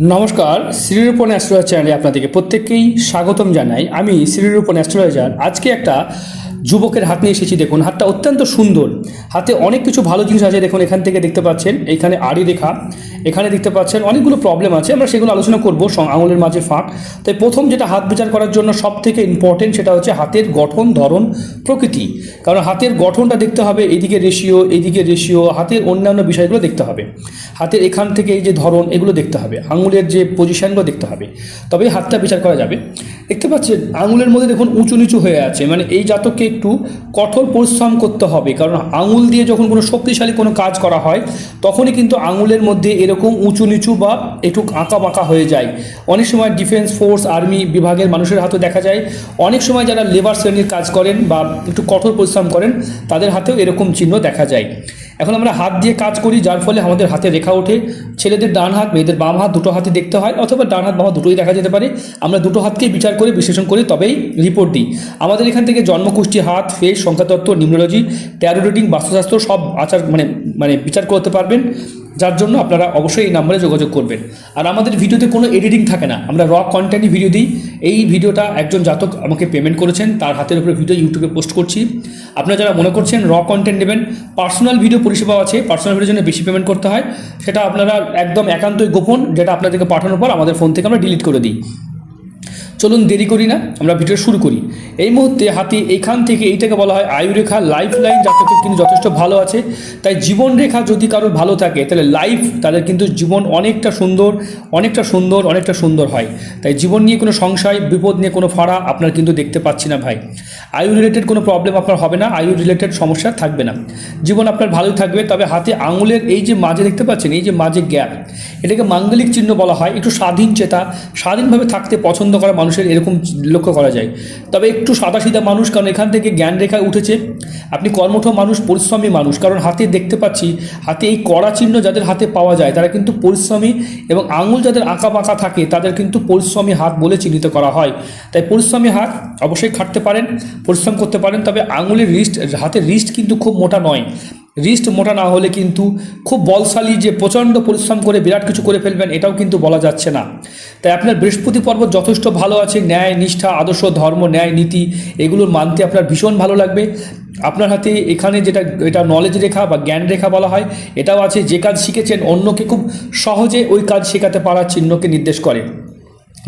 নমস্কার শ্রীরূপন অ্যাস্ট্রোলজার চ্যানেলে আপনাদেরকে প্রত্যেককেই স্বাগতম জানাই। আমি শ্রীরূপন অ্যাস্ট্রোলজার। আজকে একটা যুবকের হাত নিয়ে এসেছি, দেখুন, হাতটা অত্যন্ত সুন্দর। হাতে অনেক কিছু ভালো জিনিস আছে, দেখুন, এখান থেকে দেখতে পাচ্ছেন, এখানে আড়ি রেখা। এখানে দেখতে পাচ্ছেন অনেকগুলো প্রবলেম আছে, আমরা সেগুলো আলোচনা করব আঙুলের মাঝে ফাঁক। তাই প্রথম যেটা হাত বিচার করার জন্য সব থেকে ইম্পর্টেন্ট সেটা হচ্ছে হাতের গঠন, ধরন, প্রকৃতি। কারণ হাতের গঠনটা দেখতে হবে, এদিকে রেশিও এদিকে রেশিও হাতের অন্যান্য বিষয়গুলো দেখতে হবে। হাতের এখান থেকে এই যে ধরন, এগুলো দেখতে হবে। আঙুলের যে পজিশনগুলো দেখতে হবে। তবেই হাতটা বিচার করা যাবে। দেখতে পাচ্ছেন, আঙুলের মধ্যে দেখুন উঁচু নিচু হয়ে আছে। মানে এই জাতককে একটু কঠোর পরিশ্রম করতে হবে। কারণ আঙুল দিয়ে যখন কোনো শক্তিশালী কোনো কাজ করা হয়, তখনই কিন্তু আঙুলের মধ্যে এরকম উঁচু নিচু বা একটু আঁকা বাঁকা হয়ে যায়। অনেক সময় ডিফেন্স ফোর্স আর্মি বিভাগের মানুষের হাতেও দেখা যায়। অনেক সময় যারা লেবার শ্রেণির কাজ করেন বা একটু কঠোর পরিশ্রম করেন, তাদের হাতেও এরকম চিহ্ন দেখা যায়। এখন আমরা হাত দিয়ে কাজ করি, যার ফলে আমাদের হাতে রেখা ওঠে। ছেলেদের ডান হাত, মেয়েদের বাম হাত দুটো হাতে দেখতে হয়, অথবা ডান হাত বাম হাত দুটোই দেখা যেতে পারে। আমরা দুটো হাতকেই বিচার করে, বিশ্লেষণ করি, তবেই রিপোর্ট দিই। আমাদের এখান থেকে জন্মকুষ্টি হাত, ফেস, সংখ্যাতত্ত্ব নিউমোলজি ট্যারো রিডিং বাস্তুশাস্ত্র সব আচার মানে মানে বিচার করতে পারবেন। যার জন্য আপনারা অবশ্যই এই নাম্বারে যোগাযোগ করবেন। আর আমাদের ভিডিওতে কোনো এডিটিং থাকে না। আমরা র কন্টেন্টই ভিডিও দিই। এই ভিডিওটা একজন জাতক আমাকে পেমেন্ট করেছেন। তার হাতের উপরে ভিডিও ইউটিউবে পোস্ট করছি। আপনারা যারা মনে করছেন র কন্টেন্ট নেবেন পার্সোনাল ভিডিও পরিষেবা আছে। পার্সোনাল ভিডিওর জন্য বেশি পেমেন্ট করতে হয়। সেটা আপনারা একদম একান্তই গোপন, যেটা আপনাদেরকে পাঠানোর পর আমাদের ফোন থেকে আমরা ডিলিট করে দিই। চলুন দেরি করি না, আমরা ভিডিও শুরু করি। এই মুহূর্তে হাতি এখান থেকে এইটাকে বলা হয় আয়ুরেখা। লাইফ লাইন জাতকের কিন্তু যথেষ্ট ভালো আছে। তাই জীবন রেখা যদি কারোর ভালো থাকে, তাহলে লাইফ তাদের কিন্তু জীবন অনেকটা সুন্দর অনেকটা সুন্দর অনেকটা সুন্দর হয়। তাই জীবন নিয়ে কোনো সংশয়, বিপদ নিয়ে কোনো ফাড়া আপনার কিন্তু দেখতে পাচ্ছি না ভাই। আয়ু রিলেটেড কোনো প্রবলেম আপনার হবে না আয়ু রিলেটেড সমস্যা থাকবে না। জীবন আপনার ভালোই থাকবে, তবে হাতে আঙুলের এই যে মাঝে দেখতে পাচ্ছেন, এই যে মাঝে গ্যাপ এটাকে মাঙ্গলিক চিহ্ন বলা হয়, একটু স্বাধীন চেতা, স্বাধীনভাবে থাকতে পছন্দ করা মানুষের এরকম লক্ষ্য করা যায়। তবে একটু সাদাসিধা মানুষ, কারণ এখান থেকে জ্ঞান রেখায় উঠেছে। আপনি কর্মঠ মানুষ, পরিশ্রমী মানুষ, কারণ হাতে দেখতে পাচ্ছি, হাতে এই কড়া চিহ্ন যাদের হাতে পাওয়া যায়, তারা কিন্তু পরিশ্রমী এবং আঙুল যাদের আঁকা বাঁকা থাকে, তাদের কিন্তু পরিশ্রমী হাত বলে চিহ্নিত করা হয়। তাই পরিশ্রমী হাত অবশ্যই খাটতে পারেন, পরিশ্রম করতে পারেন, তবে আঙুলের রিস্ট হাতের রিস্ট কিন্তু খুব মোটা নয়। রিস্ট মোটা না হলে কিন্তু খুব বলশালী যে প্রচণ্ড পরিশ্রম করে বিরাট কিছু করে ফেলবেন, এটাও কিন্তু বলা যাচ্ছে না। তাই আপনার বৃহস্পতি পর্ব যথেষ্ট ভালো আছে, ন্যায়, নিষ্ঠা, আদর্শ, ধর্ম, ন্যায়, নীতি, এগুলোর মানতে আপনার ভীষণ ভালো লাগবে। আপনার হাতে এখানে যেটা, এটা নলেজ রেখা বা জ্ঞান রেখা বলা হয়, এটাও আছে, যে কাজ শিখেছেন অন্যকে খুব সহজে ওই কাজ শেখাতে পারার চিহ্নকে নির্দেশ করে।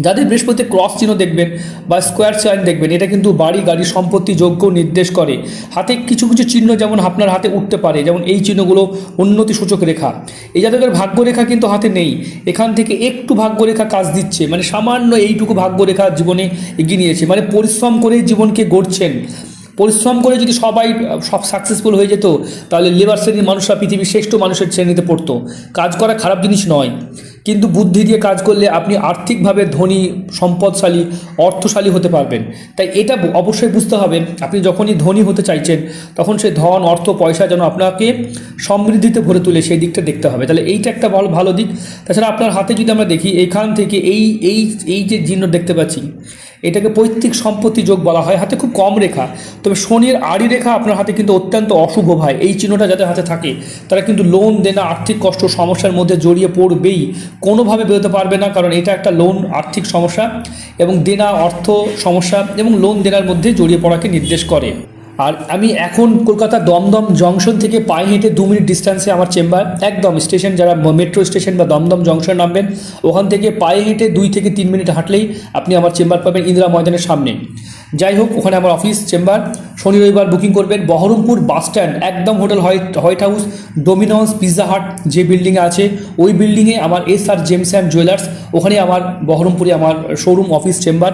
যাদের বৃহস্পতি ক্রস চিহ্ন দেখবেন বা স্কোয়ার সাইন দেখবেন, এটা কিন্তু বাড়ি, গাড়ি সম্পত্তি যোগ্য নির্দেশ করে। হাতে কিছু কিছু চিহ্ন যেমন আপনার হাতে উঠতে পারে, যেমন এই চিহ্নগুলো উন্নতি সূচক রেখা। এই যাদের ভাগ্যরেখা কিন্তু হাতে নেই, এখান থেকে একটু ভাগ্যরেখা কাজ দিচ্ছে মানে সামান্য এইটুকু ভাগ্যরেখা জীবনে এগিয়ে নিয়েছে মানে পরিশ্রম করে জীবনকে গড়ছেন। পরিশ্রম করে যদি সবাই, সব সাকসেসফুল হয়ে যেত, তাহলে লেবার শ্রেণির মানুষরা পৃথিবীর শ্রেষ্ঠ মানুষের শ্রেণীতে পড়তো। কাজ করা খারাপ জিনিস নয়। কিন্তু বুদ্ধি দিয়ে কাজ করলে আপনি আর্থিকভাবে ধনী, সম্পদশালী, অর্থশালী হতে পারবেন। তাই এটা অবশ্যই বুঝতে হবে, আপনি যখনই ধনী হতে চাইছেন, তখন সেই ধন, অর্থ, পয়সা যেন আপনাকে সমৃদ্ধিতে ভরে তুলে সেই দিকটা দেখতে হবে। তাহলে এইটা একটা ভালো ভালো দিক। তাছাড়া আপনার হাতে যদি আমরা দেখি, এখান থেকে এই এই এই যে চিহ্ন দেখতে পাচ্ছি, এটাকে পৈতৃক সম্পত্তি যোগ বলা হয়। হাতে খুব কম রেখা, তবে শনির আড়ি রেখা আপনার হাতে কিন্তু অত্যন্ত অশুভ ভাই। এই চিহ্নটা যাদের হাতে থাকে, তারা কিন্তু লোন দেনা, আর্থিক কষ্ট, সমস্যার মধ্যে জড়িয়ে পড়বেই। কোনোভাবে বেরোতে পারবে না, কারণ এটা একটা লোন আর্থিক সমস্যা এবং দেনা অর্থ সমস্যা এবং লোন দেনার মধ্যে জড়িয়ে পড়াকে নির্দেশ করে। আর আমি এখন কলকাতা দমদম জংশন থেকে পায়ে হেঁটে দু মিনিট ডিস্টেন্সে আমার চেম্বার একদম স্টেশন যারা মেট্রো স্টেশন বা দমদম জংশন নামবেন, ওখান থেকে পায়ে হেঁটে দুই থেকে তিন মিনিট হাঁটলেই আপনি আমার চেম্বার পাবেন ইন্দিরা ময়দানের সামনে। যাই হোক, ওখানে আমার অফিস চেম্বার শনি রবিবার বুকিং করবেন। বহরমপুর বাস স্ট্যান্ড একদম hotel white white house Domino's pizza hut যে বিল্ডিংয়ে আছে, ওই বিল্ডিংয়ে আমার S R James and jewellers ওখানে আমার বহরমপুরে আমার শোরুম অফিস চেম্বার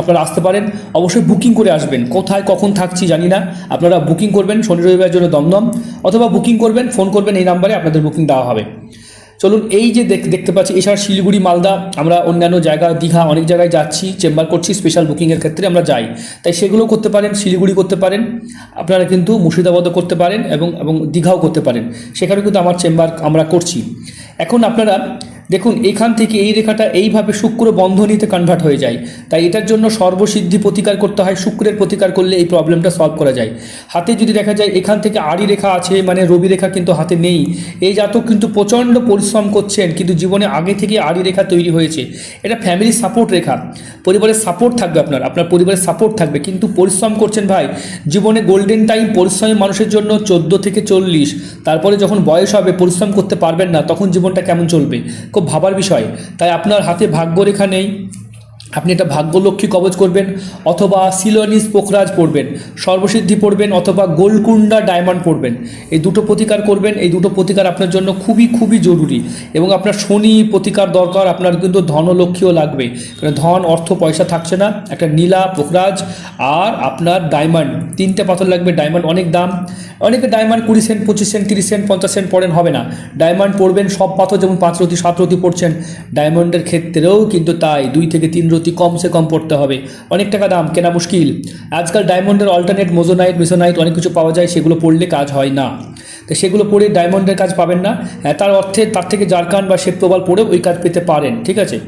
আপনারা আসতে পারেন। অবশ্যই বুকিং করে আসবেন। কোথায়, কখন থাকছি জানি না। আপনারা বুকিং করবেন, শনি রবিবারের জন্য দমদম, অথবা বুকিং করবেন ফোন করবেন, এই নাম্বারে আপনাদের বুকিং দেওয়া হবে। চলুন এই যে দেখ- দেখতে পাচ্ছি, এছাড়া শিলিগুড়ি, মালদা, আমরা অন্যান্য জায়গা, দীঘা, অনেক জায়গায় যাচ্ছি, চেম্বার করছি স্পেশাল বুকিংয়ের ক্ষেত্রে আমরা যাই। তাই সেগুলো করতে পারেন, শিলিগুড়ি করতে পারেন, আপনারা কিন্তু মুর্শিদাবাদও করতে পারেন এবং এবং দীঘাও করতে পারেন। সেখানে কিন্তু আমার চেম্বার আমরা করছি। এখন আপনারা দেখুন, এখান থেকে এই রেখাটা এইভাবে শুক্র বন্ধনীতে কনভার্ট হয়ে যায়। তাই এটার জন্য সর্বসিদ্ধি প্রতিকার করতে হয়, শুক্রের প্রতিকার করলে এই প্রবলেমটা সলভ করা যায়। হাতে যদি দেখা যায় এখান থেকে আড়ি রেখা আছে মানে রবি রেখা কিন্তু হাতে নেই। এই জাতক কিন্তু প্রচণ্ড পরিশ্রম করছেন, কিন্তু জীবনে আগে থেকে আড়ি রেখা তৈরি হয়েছে। এটা ফ্যামিলি সাপোর্ট রেখা। পরিবারের সাপোর্ট থাকবে আপনার আপনার পরিবারের সাপোর্ট থাকবে। কিন্তু পরিশ্রম করছেন ভাই, জীবনে গোল্ডেন টাইম পরিশ্রমী মানুষের জন্য চোদ্দ থেকে চল্লিশ। তারপরে যখন বয়স হবে, পরিশ্রম করতে পারবেন না, তখন জীবনটা কেমন চলবে? ভাবার বিষয় তাই আপনার হাতে ভাগ্যরেখা নেই। আপনি এটা ভাগ্যলক্ষ্মী কবচ করবেন অথবা সিলোনিস পোখরাজ পড়বেন, সর্বসিদ্ধি পড়বেন অথবা গোলকুন্ডা ডায়মন্ড পড়বেন। এই দুটো প্রতিকার করবেন, এই দুটো প্রতিকার আপনার জন্য খুবই খুবই জরুরি এবং আপনার শনি প্রতিকার দরকার, আপনার কিন্তু ধনলক্ষ্মীও লাগবে। কারণ ধন, অর্থ, পয়সা থাকছে না, একটা নীলা পোখরাজ আর আপনার ডায়মন্ড, তিনটে পাথর লাগবে, ডায়মন্ড অনেক দাম। অনেকে ডায়মন্ড কুড়ি সেন্ট, পঁচিশ সেন্ট, তিরিশ সেন্ট, পঞ্চাশ সেন্ট পড়েন, হবে না। ডায়মন্ড পড়বেন, সব পাথর যেমন পাঁচ রতি, সাত রতি পড়ছেন, ডায়মন্ডের ক্ষেত্রেও কিন্তু তাই, দুই থেকে তিন কমসে কম পড়তে হবে। অনেক টাকা দাম কেনা মুশকিল। আজকাল ডায়মন্ডের অল্টারনেট মোজোনাইট মিসোনাইট অনেক কিছু পাওয়া যায় সেগুলো পড়লে কাজ হয় না। তো সেগুলো পড়ে ডায়মন্ডের কাজ পাবেন না। হ্যাঁ, তার অর্থে তার থেকে জারকান বা শেপ প্রবাল পড়েও ওই কাজ পেতে পারেন ঠিক আছে?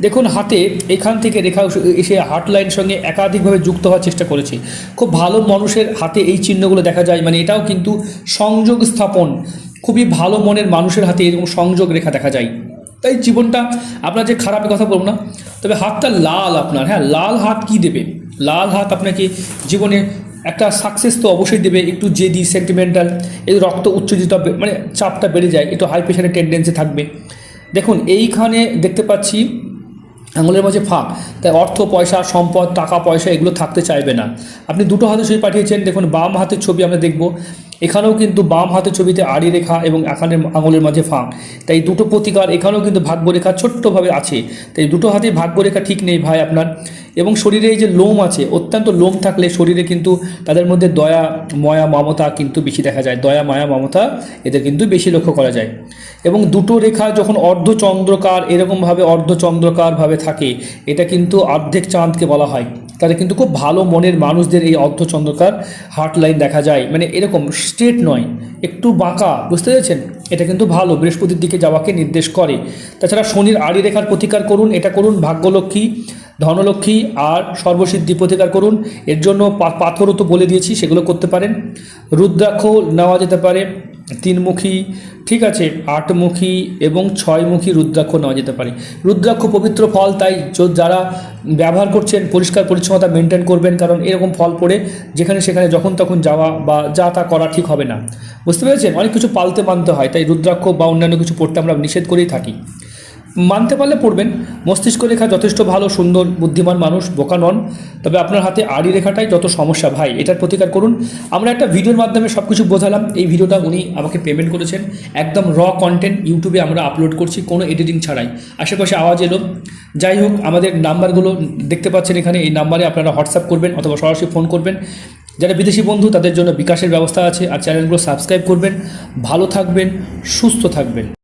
দেখুন হাতে এখান থেকে রেখা এসে হার্ট লাইনের সঙ্গে একাধিকভাবে যুক্ত হওয়ার চেষ্টা করেছি। খুব ভালো মানুষের হাতে এই চিহ্নগুলো দেখা যায় মানে এটাও কিন্তু সংযোগ স্থাপন। খুবই ভালো মনের মানুষের হাতে এরকম সংযোগ রেখা দেখা যায়। তাই জীবনটা আপনার যে খারাপের কথা বলব না, তবে হাতটা লাল আপনার হ্যাঁ লাল হাত কি দেবে? লাল হাত আপনাকে জীবনে একটা সাকসেস তো অবশ্যই দেবে, একটু জেদি সেন্টিমেন্টাল এই রক্ত উচ্চজিত মানে চাপটা বেড়ে যায়, একটু হাই প্রেশারের টেন্ডেন্সি থাকবে। দেখুন, এইখানে দেখতে পাচ্ছি আঙুলের মাঝে ফাঁক, তাই অর্থ, পয়সা, সম্পদ, টাকা, পয়সা এগুলো থাকতে চাইবে না। আপনি দুটো হাতে ছবি পাঠিয়েছেন, দেখুন, বাম হাতের ছবি আমরা দেখব। এখানেও কিন্তু বাম হাতের ছবিতে আড়ি রেখা এবং এখানে আঙুলের মাঝে ফাঁক। তাই দুটো প্রতিকার এখানেও কিন্তু ভাগ্যরেখা ছোট্টভাবে আছে। তাই দুটো হাতে ভাগ্যরেখা ঠিক নেই ভাই আপনার। এবং শরীরে এই যে লোম আছে, অত্যন্ত লোম থাকলে শরীরে কিন্তু তাদের মধ্যে দয়া, ময়া, মমতা কিন্তু বেশি দেখা যায়। দয়া, মায়া, মমতা এদের কিন্তু বেশি লক্ষ্য করা যায়। এবং দুটো রেখা যখন অর্ধচন্দ্রকার, এরকমভাবে অর্ধচন্দ্রকারভাবে থাকে, এটা কিন্তু অর্ধেক চাঁদকে বলা হয়। তাহলে কিন্তু খুব ভালো মনের মানুষদের এই অর্ধচন্দ্রকার হার্ট লাইন দেখা যায়। মানে এরকম স্ট্রেট নয়, একটু বাঁকা, বুঝতে পেরেছেন? এটা কিন্তু ভালো, বৃহস্পতির দিকে যাওয়াকে নির্দেশ করে। তাছাড়া শনির আড়ি রেখার প্রতিকার করুন, এটা করুন ভাগ্যলক্ষ্মী, ধনলক্ষ্মী আর সর্বসিদ্ধি প্রতিকার করুন। এর জন্য পাথরও তো বলে দিয়েছি, সেগুলো করতে পারেন। রুদ্রাক্ষ নেওয়া যেতে পারে। তিনমুখী, ঠিক আছে, আটমুখী এবং ছয়মুখী রুদ্রাক্ষ নেওয়া যেতে পারে। রুদ্রাক্ষ পবিত্র ফল, তাই যারা ব্যবহার করছেন, পরিষ্কার পরিচ্ছন্নতা মেনটেন করবেন, কারণ এরকম ফল পড়ে যেখানে সেখানে যখন তখন যাওয়া বা যা তা করা ঠিক হবে না। বুঝতে পেরেছেন? অনেক কিছু পালতে মানতে হয়, তাই রুদ্রাক্ষ বা অন্যান্য কিছু পড়তে আমরা নিষেধ করেই থাকি। মানতে পারলে পড়বেন। মস্তিষ্ক রেখা যথেষ্ট ভালো, সুন্দর, বুদ্ধিমান মানুষ, বোকা নন। তবে আপনার হাতে আড়ি রেখাটাই যত সমস্যা ভাই, এটার প্রতিকার করুন। আমরা একটা ভিডিওর মাধ্যমে সব কিছু বোঝালাম। এই ভিডিওটা উনি আমাকে পেমেন্ট করেছেন। একদম র কন্টেন্ট ইউটিউবে আমরা আপলোড করছি, কোনো এডিটিং ছাড়াই। আশেপাশে আওয়াজ এলো। যাই হোক, আমাদের নাম্বারগুলো দেখতে পাচ্ছেন এখানে। এই নাম্বারে আপনারা হোয়াটসঅ্যাপ করবেন অথবা সরাসরি ফোন করবেন। যারা বিদেশি বন্ধু, তাদের জন্য বিকাশের ব্যবস্থা আছে। আর চ্যানেলগুলো সাবস্ক্রাইব করবেন। ভালো থাকবেন, সুস্থ থাকবেন।